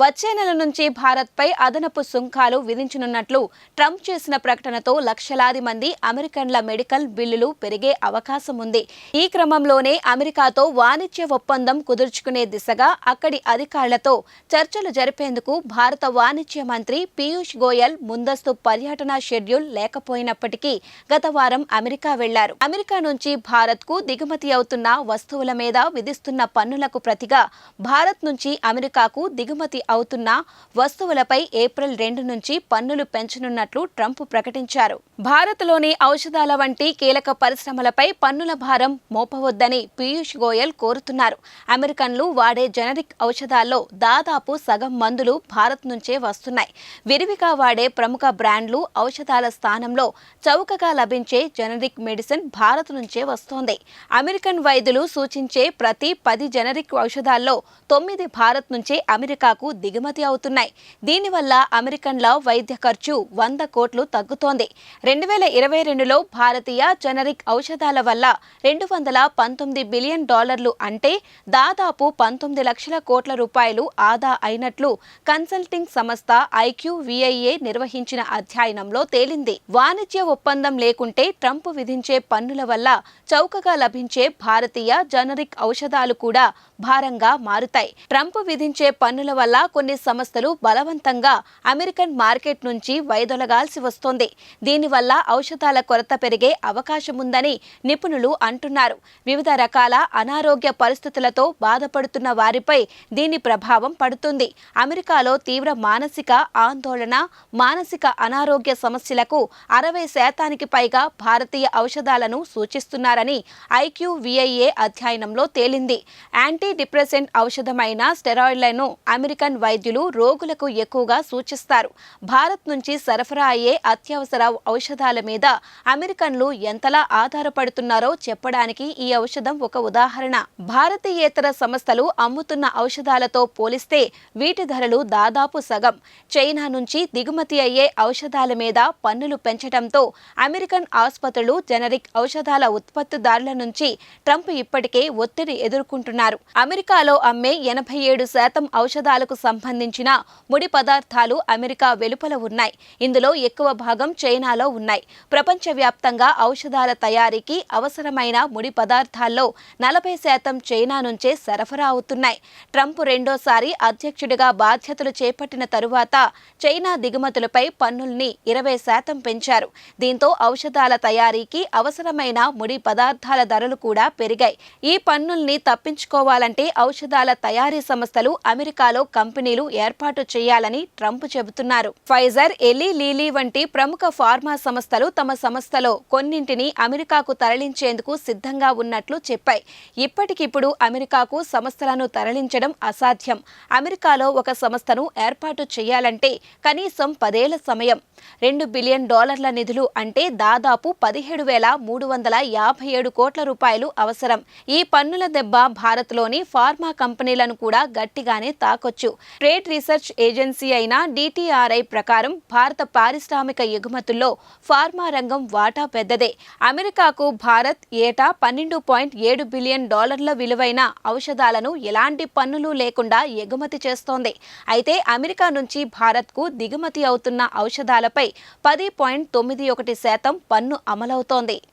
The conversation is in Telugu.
వచ్చే నెల నుంచి భారత్పై అదనపు సుంకాలు విధించనున్నట్లు ట్రంప్ చేసిన ప్రకటనతో లక్షలాది మంది అమెరికన్ల మెడికల్ బిల్లులు పెరిగే అవకాశం ఉంది. ఈ క్రమంలోనే అమెరికాతో వాణిజ్య ఒప్పందం కుదుర్చుకునే దిశగా అక్కడి అధికారులతో చర్చలు జరిపేందుకు భారత వాణిజ్య మంత్రి పీయూష్ గోయల్ ముందస్తు పర్యటన షెడ్యూల్ లేకపోయినప్పటికీ గత వారం అమెరికా వెళ్ళారు. అమెరికా నుంచి భారత్కు దిగుమతి అవుతున్న వస్తువుల మీద విధిస్తున్న పన్నులకు ప్రతిగా భారత్ నుంచి అమెరికాకు దిగుమతి అవుతున్న వస్తువులపై ఏప్రిల్ రెండు నుంచి పన్నులు పెంచనున్నట్లు ట్రంప్ ప్రకటించారు. భారత్లోని ఔషధాల వంటి కీలక పరిశ్రమలపై పన్నుల భారం మోపవద్దని పీయూష్ గోయల్ కోరుతున్నారు. అమెరికన్లు వాడే జనరిక్ ఔషధాల్లో దాదాపు సగం మందులు భారత్ నుంచే వస్తున్నాయి. విరివిగా వాడే ప్రముఖ బ్రాండ్లు ఔషధాల స్థానంలో చౌకగా లభించే జనరిక్ మెడిసిన్ భారత్ నుంచే వస్తోంది. అమెరికన్ వైద్యులు సూచించే ప్రతి పది జనరిక్ ఔషధాల్లో తొమ్మిది భారత్ నుంచే అమెరికాకు దిగుమతి అవుతున్నాయి. దీనివల్ల అమెరికన్ల వైద్య ఖర్చు వంద కోట్లు తగ్గుతోంది. రెండు వేల ఇరవై రెండులో భారతీయ జనరిక్ ఔషధాల వల్ల రెండు వందల పంతొమ్మిది బిలియన్ డాలర్లు అంటే దాదాపు పంతొమ్మిది లక్షల కోట్ల రూపాయలు ఆదా అయినట్లు కన్సల్టింగ్ సంస్థ ఐక్యూ విఐఏ నిర్వహించిన అధ్యయనంలో తేలింది. వాణిజ్య ఒప్పందం లేకుంటే ట్రంప్ విధించే పన్నుల వల్ల చౌకగా లభించే భారతీయ జనరిక్ ఔషధాలు కూడా భారంగా మారుతాయి. ట్రంప్ విధించే పన్నుల వల్ల కొన్ని సంస్థలు బలవంతంగా అమెరికన్ మార్కెట్ నుంచి వైదొలగాల్సి వస్తోంది. దీనివల్ల ఔషధాల కొరత పెరిగే అవకాశముందని నిపుణులు అంటున్నారు. వివిధ రకాల అనారోగ్య పరిస్థితులతో బాధపడుతున్న వారిపై దీని ప్రభావం పడుతుంది. అమెరికాలో తీవ్ర మానసిక ఆందోళన మానసిక అనారోగ్య సమస్యలకు అరవై శాతానికి పైగా భారతీయ ఔషధాలను సూచిస్తున్నారని ఐక్యూవిఐఏ అధ్యయనంలో తేలింది. యాంటీ డిప్రెసెంట్ ఔషధమైన స్టెరాయిడ్లను అమెరికన్ వైద్యులు రోగులకు ఎక్కువగా సూచిస్తారు. భారత్ నుంచి సరఫరా అయ్యే అత్యవసర ఔషధాల మీద అమెరికన్లు ఎంతలా ఆధారపడుతున్నారో చెప్పడానికి ఈ ఔషధం ఒక ఉదాహరణ. భారతీయేతర సంస్థలు అమ్ముతున్న ఔషధాలతో పోలిస్తే వీటి ధరలు దాదాపు సగం. చైనా నుంచి దిగుమతి అయ్యే ఔషధాల మీద పన్నులు పెంచడంతో అమెరికన్ ఆసుపత్రులు జనరిక్ ఔషధాల ఉత్పత్తిదారుల నుంచి ట్రంప్ ఇప్పటికే ఒత్తిడి ఎదుర్కొంటున్నారు. అమెరికాలో అమ్మే ఎనభై ఏడు శాతం ఔషధాలకు సంబంధించిన ముడి పదార్థాలు అమెరికా వెలుపల ఉన్నాయి. ఇందులో ఎక్కువ భాగం చైనాలో ఉన్నాయి. ప్రపంచవ్యాప్తంగా ఔషధాల తయారీకి అవసరమైన ముడి పదార్థాల్లో నలభై శాతం చైనా నుంచే సరఫరా అవుతున్నాయి. ట్రంప్ రెండోసారి అధ్యక్షుడిగా బాధ్యతలు చేపట్టిన తరువాత చైనా దిగుమతులపై పన్నుల్ని ఇరవై శాతం పెంచారు. దీంతో ఔషధాల తయారీకి అవసరమైన ముడి పదార్థాల ధరలు కూడా పెరిగాయి. ఈ పన్నుల్ని తప్పించుకోవాలంటే ఔషధాల తయారీ సంస్థలు అమెరికాలో కంపెనీలు ఏర్పాటు చేయాలని ట్రంప్ చెబుతున్నారు. ఫైజర్ ఎలీ లీలీ వంటి ప్రముఖ ఫార్మా సంస్థలు తమ సంస్థలో కొన్నింటిని అమెరికాకు తరలించేందుకు సిద్ధంగా ఉన్నట్లు చెప్పాయి. ఇప్పటికిప్పుడు అమెరికాకు సంస్థలను తరలించడం అసాధ్యం. అమెరికాలో ఒక సంస్థను ఏర్పాటు చేయాలంటే కనీసం పదేళ్ళ సమయం. రెండు బిలియన్ డాలర్ల నిధులు అంటే దాదాపు పదిహేడు వేల మూడు వందల యాభై ఏడు కోట్ల రూపాయలు అవసరం. ఈ పన్నుల దెబ్బ భారత్లోని ఫార్మా కంపెనీలను కూడా గట్టిగానే తాకొచ్చు. ట్రేడ్ రీసెర్చ్ ఏజెన్సీ అయిన డిటిఆర్ఐ ప్రకారం భారత పారిశ్రామిక ఎగుమతుల్లో ఫార్మా రంగం వాటా పెద్దదే. అమెరికాకు భారత్ ఏటా పన్నెండు పాయింట్ ఏడు బిలియన్ డాలర్ల విలువైన ఔషధాలను ఎలాంటి పన్నులు లేకుండా ఎగుమతి చేస్తోంది. అయితే అమెరికా నుంచి భారత్కు దిగుమతి అవుతున్న ఔషధాలపై పది పాయింట్ తొమ్మిది ఒకటి శాతం పన్ను అమలవుతోంది.